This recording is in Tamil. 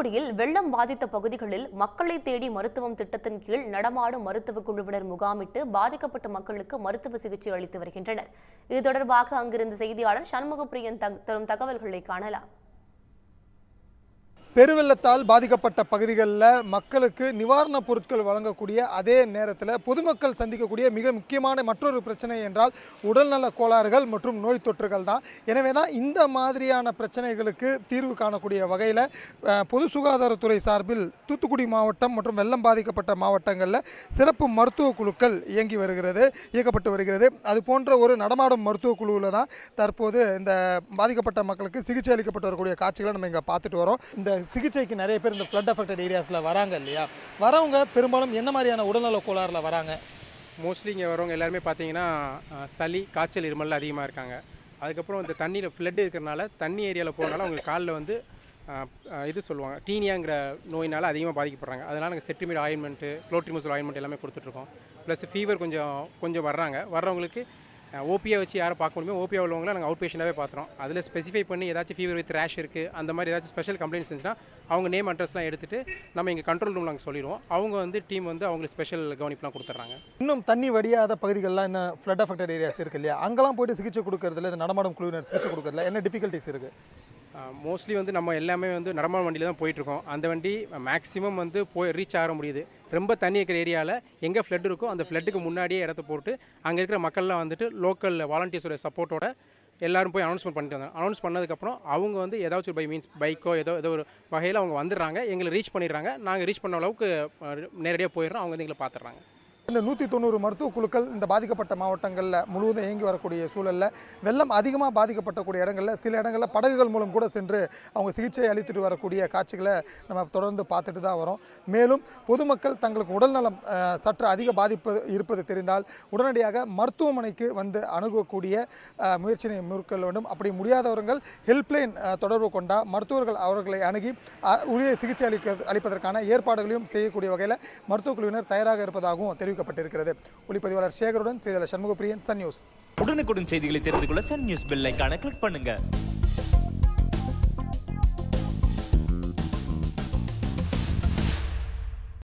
தூத்துக்குடியில் வெள்ளம் பாதித்த பகுதிகளில் மக்களை தேடி மருத்துவம் திட்டத்தின் கீழ் நடமாடும் மருத்துவ குழுவினர் முகாமிட்டு பாதிக்கப்பட்ட மக்களுக்கு மருத்துவ சிகிச்சை அளித்து வருகின்றனர். இது தொடர்பாக அங்கிருந்த செய்தியாளர் சண்முகப்பிரியன் தரும் தகவல்களை காணலாம். பெருவெள்ளத்தால் பாதிக்கப்பட்ட பகுதிகளில் மக்களுக்கு நிவாரணப் பொருட்கள் வழங்கக்கூடிய அதே நேரத்தில் பொதுமக்கள் சந்திக்கக்கூடிய மிக முக்கியமான மற்றொரு பிரச்சனை என்றால் உடல்நல கோளாறுகள் மற்றும் நோய் தொற்றுகள் தான். எனவே தான் இந்த மாதிரியான பிரச்சனைகளுக்கு தீர்வு காணக்கூடிய வகையில் பொது சுகாதாரத்துறை சார்பில் தூத்துக்குடி மாவட்டம் மற்றும் வெள்ளம் பாதிக்கப்பட்ட மாவட்டங்களில் சிறப்பு மருத்துவ குழுக்கள் இயங்கி வருகிறது இயக்கப்பட்டு வருகிறது. அது போன்ற ஒரு நடமாடும் மருத்துவ குழுவில் தான் தற்போது இந்த பாதிக்கப்பட்ட மக்களுக்கு சிகிச்சை அளிக்கப்பட்டு வரக்கூடிய காட்சிகளை நம்ம இங்கே பார்த்துட்டு வரோம். இந்த சிகிச்சைக்கு நிறைய பேர் இந்த ஃப்ளட் அஃபெக்டட் ஏரியாஸில் வராங்க இல்லையா? வரவங்க பெரும்பாலும் என்ன மாதிரியான உடல்நல கோளாறில் வராங்க? மோஸ்ட்லி இங்கே வரவங்க எல்லாருமே பார்த்தீங்கன்னா சளி காய்ச்சல் இருமல் அதிகமாக இருக்காங்க. அதுக்கப்புறம் இந்த தண்ணியில் ஃப்ளட் இருக்கிறனால தண்ணி ஏரியாவில் போகிறனால உங்களுக்கு காலில் வந்து இது சொல்லுவாங்க டீனியாங்கிற நோயினால் அதிகமாக பாதிக்கப்படுறாங்க. அதனால் நாங்கள் செட்டிமிட் ஆயின்மெண்ட்டு குளோட்ரிமோசல் ஆயின்மெண்ட் எல்லாமே கொடுத்துட்ருக்கோம் ப்ளஸ் ஃபீவர் கொஞ்சம் கொஞ்சம் வர்றாங்க. வர்றவங்களுக்கு ஓபியா வச்சு யாரை பார்க்க முடியுமோ ஓபியா உள்ளவங்களை நாங்கள் அவுட் பேஷண்ட்டாகவே பார்த்துறோம் அதில் ஸ்பெசிஃபை பண்ணி ஏதாச்சும் ஃபீவர் வித் ரேஷ் இருக்குது அந்த மாதிரி ஏதாச்சும் ஸ்பெஷல் கம்ப்ளைண்ட்ஸ் இருந்துச்சுன்னா அவங்க நேம் அட்ரஸ்லாம் எடுத்துகிட்டு நம்ம இங்கே கண்ட்ரோல் ரூம் நாங்கள் சொல்லிடுவோம். அவங்க வந்து டீம் வந்து அவங்களுக்கு ஸ்பெஷல் கவனிப்புலாம் கொடுத்துட்றாங்க. இன்னும் தண்ணி வடியாத பகுதிகள்லாம் என்ன ஃப்ளட் அஃபெக்டட் ஏரியாஸ் இருக்கு இல்லையா? அங்கெல்லாம் போயிட்டு சிகிச்சை கொடுக்குறதுல இந்த நடமாடும் குழுவினர் சிகிச்சை கொடுக்குறதுல என்ன டிஃபிகல்ட்டிஸ் இருக்குது மோஸ்ட்லி வந்து நம்ம எல்லாமே வந்து நடமான வண்டியில் தான் போயிட்டுருக்கோம். அந்த வண்டி மேக்ஸிமம் வந்து போய் ரீச் ஆக முடியுது. ரொம்ப தண்ணி இருக்கிற ஏரியாவில் எங்கே ஃப்ளட் இருக்கோ அந்த ஃப்ளட்டுக்கு முன்னாடியே இடத்த போட்டு அங்கே இருக்கிற மக்கள்லாம் வந்துட்டு லோக்கல் வாலண்டியர்ஸோட சப்போர்ட்டோட எல்லாரும் போய் அனௌன்ஸ்மெண்ட் பண்ணிட்டு வந்தாங்க. அனௌன்ஸ் பண்ணதுக்கப்புறம் அவங்க வந்து ஏதாச்சும் பை மீன்ஸ் பைக்கோ ஏதோ ஏதோ ஒரு வகையில் அவங்க வந்துடுறாங்க. எங்களை ரீச் பண்ணிடுறாங்க. நாங்கள் ரீச் பண்ண அளவுக்கு நேரடியாக போயிடுறோம். அவங்க வந்து எங்களை பார்த்துட்றாங்க. இந்த நூற்றி தொண்ணூறு மருத்துவ குழுக்கள் இந்த பாதிக்கப்பட்ட மாவட்டங்களில் முழுவதும் இயங்கி வரக்கூடிய சூழலில் வெள்ளம் அதிகமாக பாதிக்கப்பட்டக்கூடிய இடங்களில் சில இடங்களில் படகுகள் மூலம் கூட சென்று அவங்க சிகிச்சை அளித்துட்டு வரக்கூடிய காட்சிகளை நம்ம தொடர்ந்து பார்த்துட்டு தான் வரோம். மேலும் பொதுமக்கள் தங்களுக்கு உடல்நலம் சற்று அதிக பாதிப்பு இருப்பது தெரிந்தால் உடனடியாக மருத்துவமனைக்கு வந்து அணுகக்கூடிய முயற்சியை முயற்சியினை மேற்கொள்ள வேண்டும். அப்படி முடியாதவர்கள் ஹெல்ப்லைன் தொடர்பு கொண்டால் மருத்துவர்கள் அவர்களை அணுகி உரிய சிகிச்சை அளிக்க அளிப்பதற்கான ஏற்பாடுகளையும் செய்யக்கூடிய வகையில் மருத்துவக் குழுவினர் தயாராக இருப்பதாகவும் தெரிவிக்கப்பட்டிருக்கிறது. ஒளிப்பதிவாளர் சேகருடன் செய்தியாளர் சண்முகப்பிரியன் சன் நியூஸ். உடனுக்குடன் செய்திகளை தெரிந்து கொள்ள சன் நியூஸ் பெல் கிளிக் பண்ணுங்க.